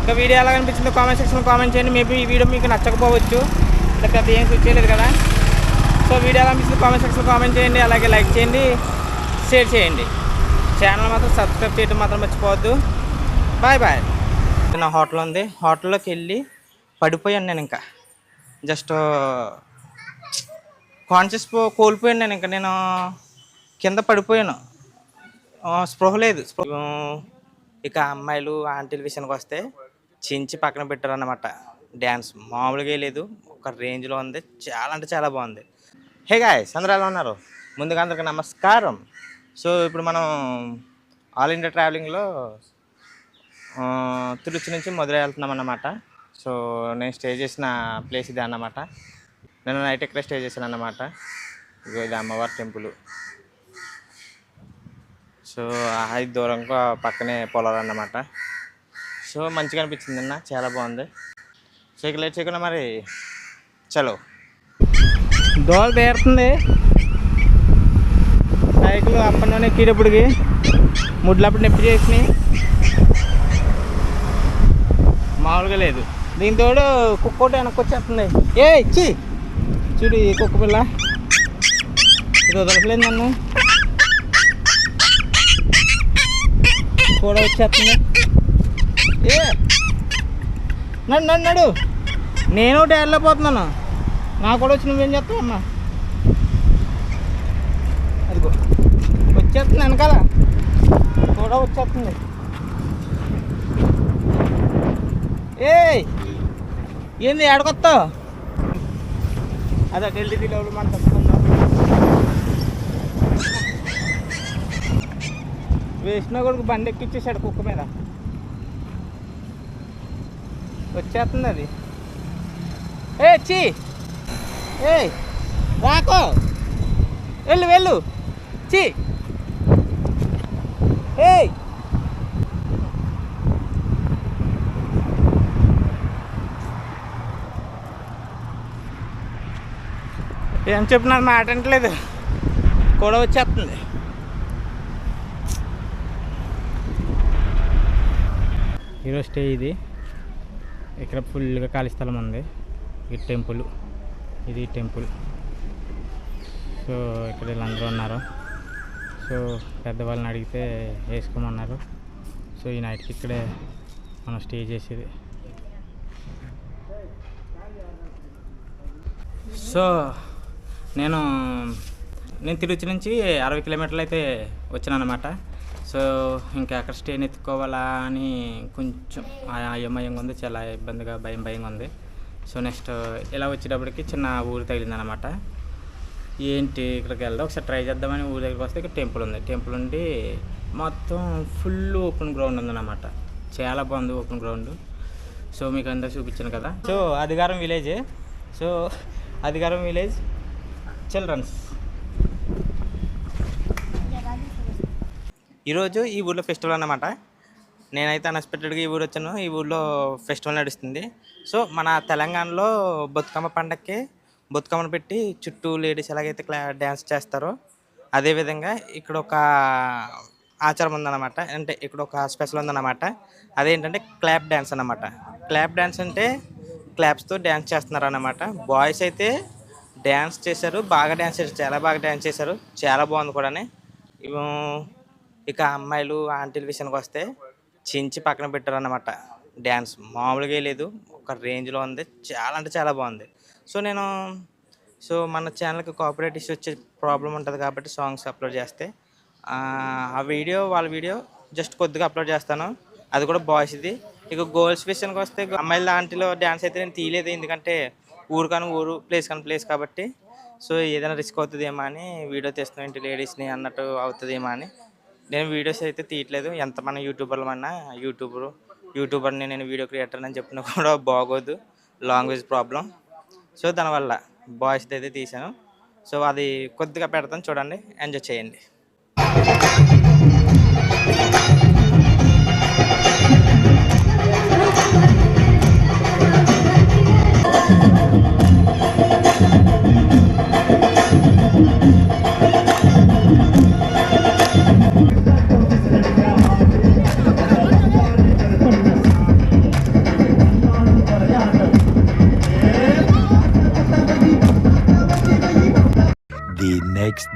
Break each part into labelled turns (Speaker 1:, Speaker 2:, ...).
Speaker 1: ఇంకా వీడియో ఎలా అనిపించిందో కామెంట్ సెక్షన్లో కామెంట్ చేయండి. మేబీ ఈ వీడియో మీకు నచ్చకపోవచ్చు. ఇంకా పెద్ద ఏం స్విచ్ కదా. సో వీడియో ఎలా అనిపించింది కామెంట్ సెక్షన్లో కామెంట్ చేయండి. అలాగే లైక్ చేయండి. షేర్ చేయండి. ఛానల్ మాత్రం సబ్స్క్రైబ్ చేయడం మాత్రం మర్చిపోవద్దు. బాయ్ బాయ్ నా హోటల్ ఉంది. హోటల్లోకి వెళ్ళి పడిపోయాను నేను ఇంకా. జస్ట్ కాన్షియస్ uh, కోల్పోయాను నేను ఇంకా. నేను uh, కింద పడిపోయాను. Uh, స్పృహ లేదు. స్పృహ ఇక అమ్మాయిలు ఆంటీల విషయానికి వస్తే చించి పక్కన పెట్టారన్నమాట. డ్యాన్స్ మామూలుగా లేదు ఒక రేంజ్లో ఉంది. చాలా అంటే చాలా బాగుంది. హే గాయస్ అందరూ ఎలా ఉన్నారు? ముందుగా అందరికీ నమస్కారం. సో ఇప్పుడు మనం ఆల్ ఇండియా ట్రావెలింగ్లో తిరుచి నుంచి మధురై వెళ్తున్నాం అన్నమాట. సో నేను స్టే చేసిన ప్లేస్ ఇది అన్నమాట. నేను నైట్ ఎక్కడ స్టే చేశాను అన్నమాట. ఇగో ఇది అమ్మవారి టెంపుల్. సో అది దూరంగా పక్కనే పొలాలు అన్నమాట. సో మంచిగా అనిపించింది అన్న చాలా బాగుంది. సో ఇక లేట్ చేయకుండా మరి చలో. దోళ తీరుతుంది సైకిల్ అప్పటి ఎక్కేటప్పటికి ముడ్లప్పుడు నొప్పి చేసినాయి. మామూలుగా లేదు. దీని కుక్క ఒకటి వెనక్కొచ్చేస్తుంది ఏ ఇచ్చి చూడు ఈ కుక్క పిల్ల. ఇది వదలట్లేదు నన్ను. కూడా వచ్చేస్తుంది. ఏ. నడు నడు నడు. నేను ఒకటి పోతున్నాను. నా కూడా వచ్చి నువ్వేం చేస్తావు అమ్మా అదిగో. వచ్చేస్తుంది వెనకాల. కూడా వచ్చేస్తుంది. ఏ ఏంది ఏడకొస్తావు అదే ఢిల్లీ లెవెల్ మనం తప్పుకుందాం వేసిన కొడుకు బండి ఎక్కిచ్చేసాడు కుక్క మీద. వచ్చేస్తుంది అది. ఏ వచ్చి ఏ రాకో! వెళ్ళు వెళ్ళు! చీ ఏయ్ ఏం చెప్పినారు మాట అంటలేదు కూడా వచ్చేస్తుంది. ఈరోజు స్టే ఇది. ఇక్కడ ఫుల్గా ఖాళీ స్థలం ఉంది. ఈ టెంపుల్. ఇది టెంపుల్. సో ఇక్కడ వీళ్ళందరూ ఉన్నారు. సో పెద్దవాళ్ళని అడిగితే వేసుకోమన్నారు. సో ఈ నైట్కి ఇక్కడే మనం స్టే చేసేది. సో నేను నేను తిరుచి నుంచి అరవై కిలోమీటర్లు అయితే వచ్చాను అనమాట సో ఇంకా అక్కడ స్టేని ఎత్తుకోవాలా అని కొంచెం అయోమయంగా ఉంది చాలా ఇబ్బందిగా భయం భయంగా ఉంది. సో నెక్స్ట్ ఇలా వచ్చేటప్పటికి చిన్న ఊరు తగిలిందనమాట. ఏంటి ఇక్కడికి వెళ్దాం ఒకసారి ట్రై చేద్దామని ఊరి దగ్గరికి వస్తే ఇక్కడ టెంపుల్ ఉంది. టెంపుల్ ఉండి మొత్తం ఫుల్ ఓపెన్ గ్రౌండ్ ఉందన్నమాట. చాలా బాగుంది ఓపెన్ గ్రౌండ్ సో మీకు అందరూ చూపించాను కదా. So Adhikaram village so Adhikaram village childrens ఈరోజు ఈ ఊళ్ళో ఫెస్టివల్ అన్నమాట. నేనైతే అన్ఎక్స్పెక్టెడ్గా ఈ ఊరు వచ్చాను. ఈ ఊళ్ళో ఫెస్టివల్ నడుస్తుంది. సో మన తెలంగాణలో బతుకమ్మ పండక్కి బతుకమ్మను పెట్టి చుట్టూ లేడీస్ ఎలాగైతే క్లా డ్యాన్స్ చేస్తారో అదేవిధంగా ఇక్కడ ఒక ఆచారం ఉందన్నమాట. అంటే ఇక్కడ ఒక స్పెషల్ ఉందన్నమాట. అదేంటంటే క్లాప్ డ్యాన్స్ అన్నమాట. క్లాప్ డ్యాన్స్ అంటే క్లాప్స్తో డ్యాన్స్ చేస్తున్నారు అనమాట బాయ్స్ అయితే డ్యాన్స్ చేశారు బాగా డ్యాన్స్ చేశారు చాలా బాగా డ్యాన్స్ చేశారు చాలా బాగుంది కూడా ఇక అమ్మాయిలు ఆంటీల విషయానికి వస్తే చించి పక్కన పెట్టారన్నమాట. డ్యాన్స్ మామూలుగా లేదు. ఒక రేంజ్లో ఉంది. చాలా అంటే చాలా బాగుంది. సో నేను సో మన ఛానల్కి కాపరేట్ ఇష్యూ వచ్చే ప్రాబ్లం ఉంటుంది కాబట్టి సాంగ్స్ అప్లోడ్ చేస్తే ఆ వీడియో వాళ్ళ వీడియో జస్ట్ కొద్దిగా అప్లోడ్ చేస్తాను. అది కూడా బాయ్స్ది ఇక గర్ల్స్ విషయానికి వస్తే అమ్మాయిల ఆంటీలో డ్యాన్స్ అయితే నేను తీయలేదు. ఎందుకంటే ఊరు కానీ ఊరు ప్లేస్ కానీ ప్లేస్ కాబట్టి. సో ఏదైనా రిస్క్ అవుతుందేమో అని వీడియో తీస్తున్నాం ఇంటి లేడీస్ని అన్నట్టు అవుతుందేమో అని. నేను వీడియోస్ అయితే తీయట్లేదు. ఎంత మన యూట్యూబర్లు అన్నా యూట్యూబర్ యూట్యూబర్ని నేను వీడియో క్రియేటర్ అని చెప్పినా కూడా బాగోదు. Language problem. సో దానివల్ల బాయ్స్ అయితే తీసాను సో అది కొద్దిగా పెడతాను చూడండి. ఎంజాయ్ చేయండి.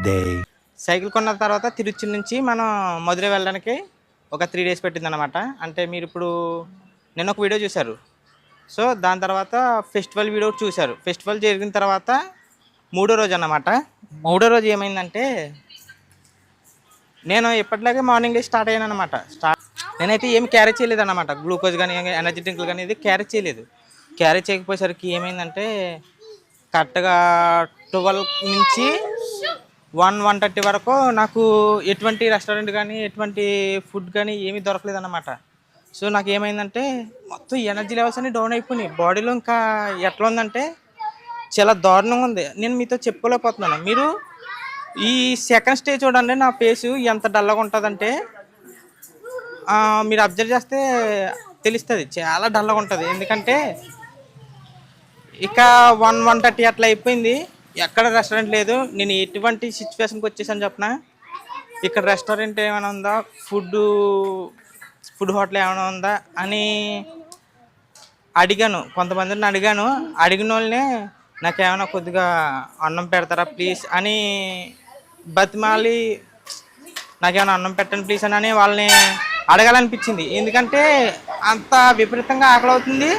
Speaker 2: డే
Speaker 1: సైకిల్ కొన్న తర్వాత తిరుచి నుంచి మనం మధురై వెళ్ళడానికి ఒక త్రీ డేస్ పెట్టిందనమాట అంటే మీరు ఇప్పుడు నేను ఒక వీడియో చూశారు. సో దాని తర్వాత ఫెస్టివల్ వీడియో చూశారు. ఫెస్టివల్ జరిగిన తర్వాత మూడో రోజు అన్నమాట. మూడో రోజు ఏమైందంటే నేను ఎప్పటిలాగే మార్నింగ్ స్టార్ట్ అయ్యాను అనమాట స్టార్ట్ నేనైతే ఏమి క్యారీ చేయలేదు అనమాట గ్లూకోజ్ కానీ ఎనర్జీ డ్రింక్లు కానీ ఇది క్యారీ చేయలేదు. క్యారీ చేయకపోయేసరికి ఏమైందంటే కరెక్ట్గా ట్వెల్వ్ నుంచి వన్ వన్ థర్టీ వరకు నాకు ఎటువంటి రెస్టారెంట్ కానీ ఎటువంటి ఫుడ్ కానీ ఏమీ దొరకలేదన్నమాట. సో నాకు ఏమైందంటే మొత్తం ఎనర్జీ లెవెల్స్ అన్ని డౌన్ అయిపోయినాయి. బాడీలో ఇంకా ఎట్లా ఉందంటే చాలా దారుణంగా ఉంది. నేను మీతో చెప్పుకోలేకపోతున్నాను. మీరు ఈ సెకండ్ స్టేజ్ చూడండి నా ఫేసు ఎంత డల్గా ఉంటుందంటే మీరు అబ్జర్వ్ చేస్తే తెలుస్తుంది. చాలా డల్గా ఉంటుంది. ఎందుకంటే ఇక వన్ వన్ థర్టీ అట్లా అయిపోయింది. ఎక్కడ రెస్టారెంట్ లేదు. నేను ఎటువంటి సిచ్యువేషన్కి వచ్చేసాను చెప్పనా? ఇక్కడ రెస్టారెంట్ ఏమైనా ఉందా? ఫుడ్ ఫుడ్ హోటల్ ఏమైనా ఉందా? అని అడిగాను. కొంతమందిని అడిగాను. అడిగిన వాళ్ళనే నాకేమైనా కొద్దిగా అన్నం పెడతారా ప్లీజ్ అని బతిమాలి నాకేమైనా అన్నం పెట్టండి ప్లీజ్ అని వాళ్ళని అడగాలనిపించింది. ఎందుకంటే అంత విపరీతంగా ఆకలి అవుతుంది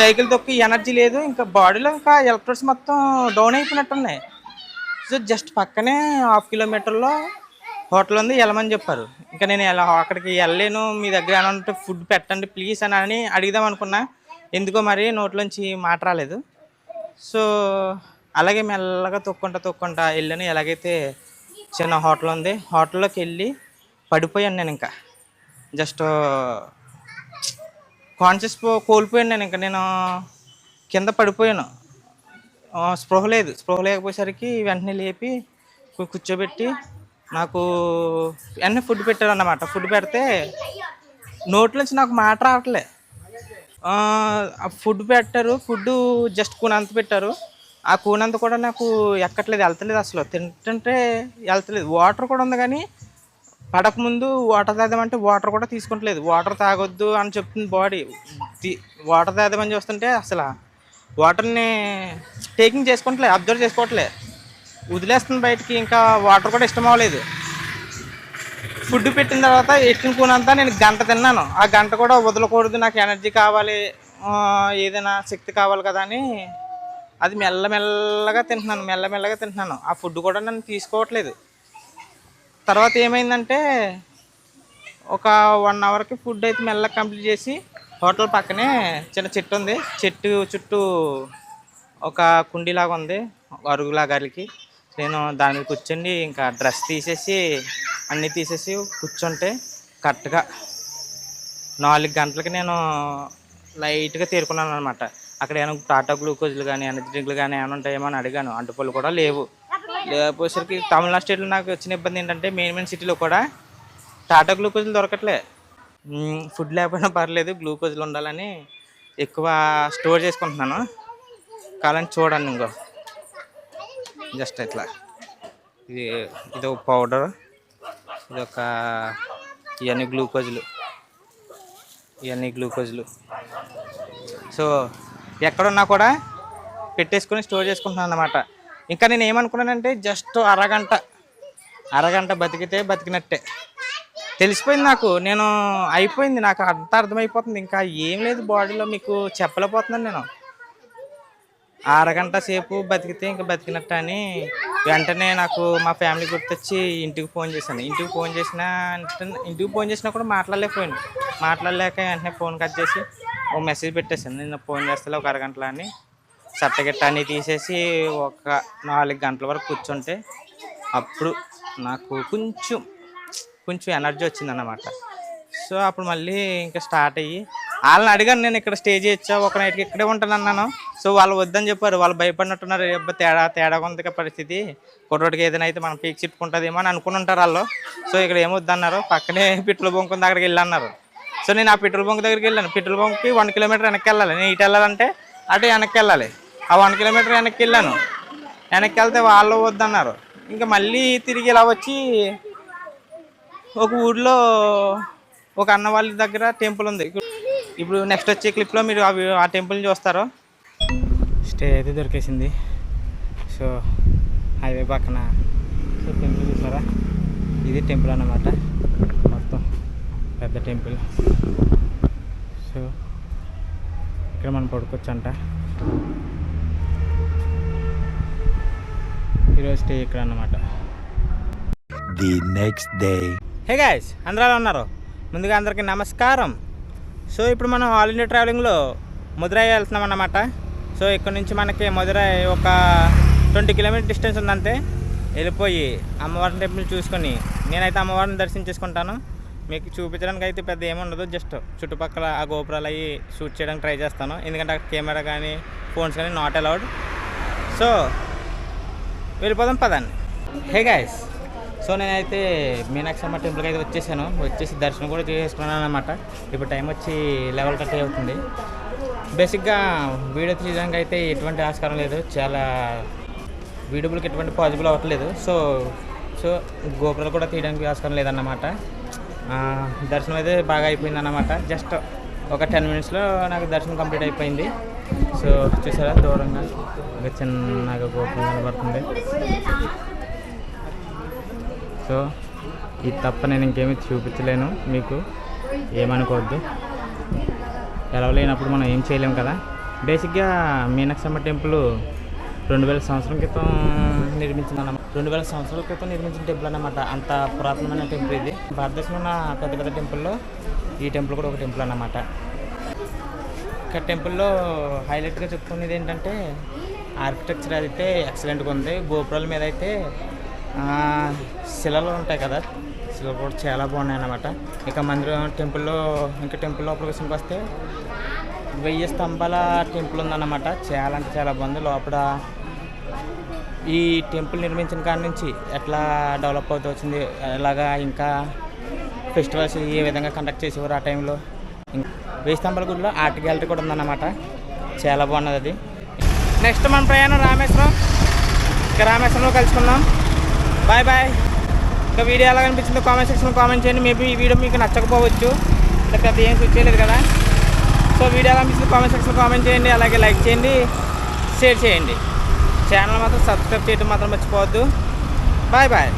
Speaker 1: సైకిల్ తొక్కి ఎనర్జీ లేదు ఇంకా బాడీలో ఇంకా ఎలక్ట్రోడ్స్ మొత్తం డౌన్ అయిపోయినట్టున్నాయి. సో జస్ట్ పక్కనే హాఫ్ కిలోమీటర్లో హోటల్ ఉంది వెళ్ళమని చెప్పారు. ఇంకా నేను ఎలా అక్కడికి వెళ్ళలేను మీ దగ్గర ఏమైనా ఉంటే ఫుడ్ పెట్టండి ప్లీజ్ అని అని అడిగిదాం అనుకున్నా. ఎందుకో మరి నోట్లోంచి మాట రాలేదు. సో అలాగే మెల్లగా తొక్కుంటా తొక్కుంటా వెళ్ళాను. ఎలాగైతే చిన్న హోటల్ ఉంది హోటల్లోకి వెళ్ళి పడిపోయాను నేను ఇంకా. జస్ట్ కాన్షియస్ కోల్పోయాను నేను. ఇంకా నేను కింద పడిపోయాను. స్పృహ లేదు. స్పృహ లేకపోయేసరికి వెంటనే లేపి కూర్చోబెట్టి నాకు వెంటనే ఫుడ్ పెట్టారు అన్నమాట ఫుడ్ పెడితే నోట్లోంచి నాకు మాట రావట్లే. ఫుడ్ పెట్టారు. ఫుడ్ జస్ట్ కూనంత పెట్టారు. ఆ కూనంత కూడా నాకు ఎక్కట్లేదు. వెళ్తలేదు అసలు. తింటుంటే వెళ్తలేదు. వాటర్ కూడా ఉంది కానీ పడకముందు వాటర్ తాగదామంటే వాటర్ కూడా తీసుకుంటలేదు. వాటర్ తాగొద్దు అని చెప్తుంది బాడీ. వాటర్ తాగదామని చూస్తుంటే అసలు వాటర్ని టేకింగ్ చేసుకుంటలే అబ్జర్వ్ చేసుకోవట్లే. వదిలేస్తుంది బయటికి ఇంకా వాటర్ కూడా ఇష్టం అవ్వలేదు. ఫుడ్ పెట్టిన తర్వాత ఎట్టిన కూనంతా నేను గంట తిన్నాను. ఆ గంట కూడా వదలకూడదు నాకు ఎనర్జీ కావాలి ఏదైనా శక్తి కావాలి కదా అని అది మెల్లమెల్లగా తింటున్నాను మెల్లమెల్లగా తింటున్నాను. ఆ ఫుడ్ కూడా నన్ను తీసుకోవట్లేదు. తర్వాత ఏమైందంటే ఒక వన్ అవర్కి ఫుడ్ అయితే మెల్లగా కంప్లీట్ చేసి హోటల్ పక్కనే చిన్న చెట్టు ఉంది. చెట్టు చుట్టూ ఒక కుండీలాగా ఉంది అరుగులాగా అలికి నేను దాని మీద కూర్చొని ఇంకా డ్రెస్ తీసేసి అన్నీ తీసేసి కూర్చుంటే కరెక్ట్గా నాలుగు గంటలకి నేను లైట్గా తేరుకున్నాను అనమాట అక్కడ ఏమైనా టాటా గ్లూకోజ్లు కానీ ఎనర్జీ డ్రింక్లు కానీ ఏమైనా ఉంటాయేమో అని అడిగాను. అంటుపళ్ళు కూడా లేవు. లేకపోయేసరికి తమిళనాడు స్టేట్లో నాకు వచ్చిన ఇబ్బంది ఏంటంటే మెయిన్ మెయిన్ సిటీలో కూడా టాటా గ్లూకోజ్లు దొరకట్లే. ఫుడ్ లేకపోయినా పర్లేదు గ్లూకోజ్లు ఉండాలని ఎక్కువ స్టోర్ చేసుకుంటున్నాను. కావాలని చూడండి ఇంకో. జస్ట్ ఇట్లా. ఇది ఇది ఒక పౌడర్ ఇది ఒక ఇవన్నీ గ్లూకోజ్లు ఇవన్నీ గ్లూకోజ్లు. సో ఎక్కడున్నా కూడా పెట్టేసుకొని స్టోర్ చేసుకుంటున్నాను అన్నమాట. ఇంకా నేను ఏమనుకున్నానంటే జస్ట్ అరగంట అరగంట బతికితే బతికినట్టే. తెలిసిపోయింది నాకు. నేను అయిపోయింది. నాకు అంత అర్థమైపోతుంది. ఇంకా ఏం లేదు బాడీలో మీకు చెప్పలేకపోతున్నాను నేను. అరగంట సేపు బతికితే ఇంకా బతికినట్టు అని వెంటనే నాకు మా ఫ్యామిలీ గుర్తొచ్చి ఇంటికి ఫోన్ చేశాను. ఇంటికి ఫోన్ చేసిన ఇంటికి ఫోన్ చేసినా కూడా మాట్లాడలేకపోయాను. మాట్లాడలేక వెంటనే ఫోన్ కట్ చేసి ఒక మెసేజ్ పెట్టేశాను. నేను ఫోన్ చేస్తే ఒక అరగంటలో అని. సట్టగిట్ట అన్నీ తీసేసి ఒక నాలుగు గంటల వరకు కూర్చుంటే అప్పుడు నాకు కొంచెం కొంచెం ఎనర్జీ వచ్చిందన్నమాట. సో అప్పుడు మళ్ళీ ఇంకా స్టార్ట్ అయ్యి వాళ్ళని అడిగాను నేను ఇక్కడ స్టే చేయొచ్చా ఒక నైట్కి ఇక్కడే ఉంటాను అన్నాను సో వాళ్ళు వద్దని చెప్పారు వాళ్ళు భయపడినట్టున్నారు "ఏ అబ్బా తేడా ఉంది పరిస్థితి. కుర్రోడికి ఏదైనా అయితే మనం పీక్ చిట్టుకుంటుందేమో అని అనుకుని ఉంటారు వాళ్ళు. సో ఇక్కడ ఏమొద్దన్నారు పక్కనే పెట్రోల్ బంక్ ఉంది అక్కడికి వెళ్ళన్నారు. సో నేను ఆ పెట్రోల్ బంక్ దగ్గరికి వెళ్ళాను. పెట్రోల్ బంక్కి వన్ కిలోమీటర్ వెనక్కి వెళ్ళాలి. నేను ఇటు వెళ్ళాలంటే అటు వెనక్కి వెళ్ళాలి. ఆ వన్ కిలోమీటర్ వెనక్కి వెళ్ళాను వెనక్కి వెళ్తే వాళ్ళు వద్దన్నారు. ఇంకా మళ్ళీ తిరిగి ఇలా వచ్చి ఒక ఊర్లో ఒక అన్న వాళ్ళ దగ్గర టెంపుల్ ఉంది. ఇప్పుడు నెక్స్ట్ వచ్చే క్లిప్లో మీరు అవి ఆ టెంపుల్ని చూస్తారు స్టే అయితే దొరికేసింది. సో హైవే పక్కన సో టెంపుల్ చూసారా? ఇది టెంపుల్ అన్నమాట. మొత్తం పెద్ద టెంపుల్. సో ఇక్కడ మనం పడుకోవచ్చు అంట ఈరోజు స్టే ఇక్కడ అన్నమాట
Speaker 2: the next day.
Speaker 1: Hey guys అందరూ ఉన్నారు? ముందుగా అందరికీ నమస్కారం. సో ఇప్పుడు మనం ఆల్ ఇండియా ట్రావెలింగ్లో మధురై వెళ్తున్నాం అన్నమాట సో ఇక్కడ నుంచి మనకి మధురై ఒక ట్వంటీ కిలోమీటర్ డిస్టెన్స్ ఉందంతే. వెళ్ళిపోయి అమ్మవారిని టెంపుల్ చూసుకొని నేనైతే అమ్మవారిని దర్శించేసుకుంటాను మీకు చూపించడానికి అయితే పెద్ద ఏమి ఉండదు జస్ట్ చుట్టుపక్కల ఆ గోపురాలు అవి షూట్ చేయడానికి ట్రై చేస్తాను. ఎందుకంటే అక్కడ కెమెరా కానీ ఫోన్స్ కానీ నాట్ అలౌడ్ సో వెళ్ళిపోదాం పదండి. హే గాయస్ సో నేనైతే మీనాక్షమ్మ టెంపుల్కి అయితే వచ్చేసాను. వచ్చేసి దర్శనం కూడా చేసుకున్నాను అనమాట ఇప్పుడు టైం వచ్చి లెవెల్ కట్ అవుతుంది. బేసిక్గా వీడియో తీయడానికి అయితే ఎటువంటి ఆస్కారం లేదు. చాలా వీడియోబుల్కి ఎటువంటి పాజిబుల్ అవ్వట్లేదు. సో సో గోపురాలు కూడా తీయడానికి ఆస్కారం లేదన్నమాట. దర్శనం అయితే బాగా అయిపోయింది అన్నమాట జస్ట్ ఒక టెన్ మినిట్స్లో నాకు దర్శనం కంప్లీట్ అయిపోయింది. సో చూసారా? దూరంగా ఒక చిన్నగా గోపురం కనబడుతుంది. సో ఇది తప్ప నేను ఇంకేమీ చూపించలేను మీకు. ఏమనుకోవద్దు. ఎలా లేనప్పుడు మనం ఏం చేయలేము కదా. బేసిక్గా మీనాక్షమ్మ టెంపుల్ రెండు వేల సంవత్సరం క్రితం నిర్మించిందన్నమాట. రెండు వేల సంవత్సరాల క్రితం నిర్మించిన టెంపుల్ అన్నమాట. అంత పురాతనమైన టెంపుల్ ఇది. భారతదేశంలో ఉన్న పెద్ద పెద్ద టెంపుల్లో ఈ టెంపుల్ కూడా ఒక టెంపుల్ అన్నమాట. ఇక్కడ టెంపుల్లో హైలైట్గా చెప్పుకునేది ఏంటంటే ఆర్కిటెక్చర్ అయితే ఎక్సలెంట్గా ఉంది. గోపురాల మీద అయితే శిలలు ఉంటాయి కదా శిలలు కూడా చాలా బాగున్నాయి అన్నమాట ఇక మందిరం టెంపుల్లో ఇంకా టెంపుల్ లోపల విషయంకి వస్తే వెయ్యి స్తంభాల టెంపుల్ ఉందన్నమాట. చాలా అంటే చాలా బాగుంది. లోపల ఈ టెంపుల్ నిర్మించిన కాడి నుంచి ఎట్లా డెవలప్ అవుతూ వచ్చింది ఎలాగా ఇంకా ఫెస్టివల్స్ ఏ విధంగా కండక్ట్ చేసేవారు ఆ టైంలో? వెయ్యి స్తంభాల గుడిలో ఆర్ట్ గ్యాలరీ కూడా ఉందన్నమాట. చాలా బాగున్నది అది. నెక్స్ట్ మన ప్రయాణం రామేశ్వరం. ఇంకా రామేశ్వరంలో కలుసుకుందాం. Bye bye. ఇంకా వీడియో ఎలా కనిపించిందో కామెంట్ సెక్షన్లో కామెంట్ చేయండి. మేబీ ఈ వీడియో మీకు నచ్చకపోవచ్చు. ఇంకా అది ఏం చూసేయలేదు కదా. సో వీడియో ఎలా అనిపించింది కామెంట్ సెక్షన్లో కామెంట్ చేయండి. అలాగే లైక్ చేయండి. షేర్ చేయండి. ఛానల్ మాత్రం సబ్స్క్రైబ్ చేయడం మాత్రం మర్చిపోవద్దు. Bye bye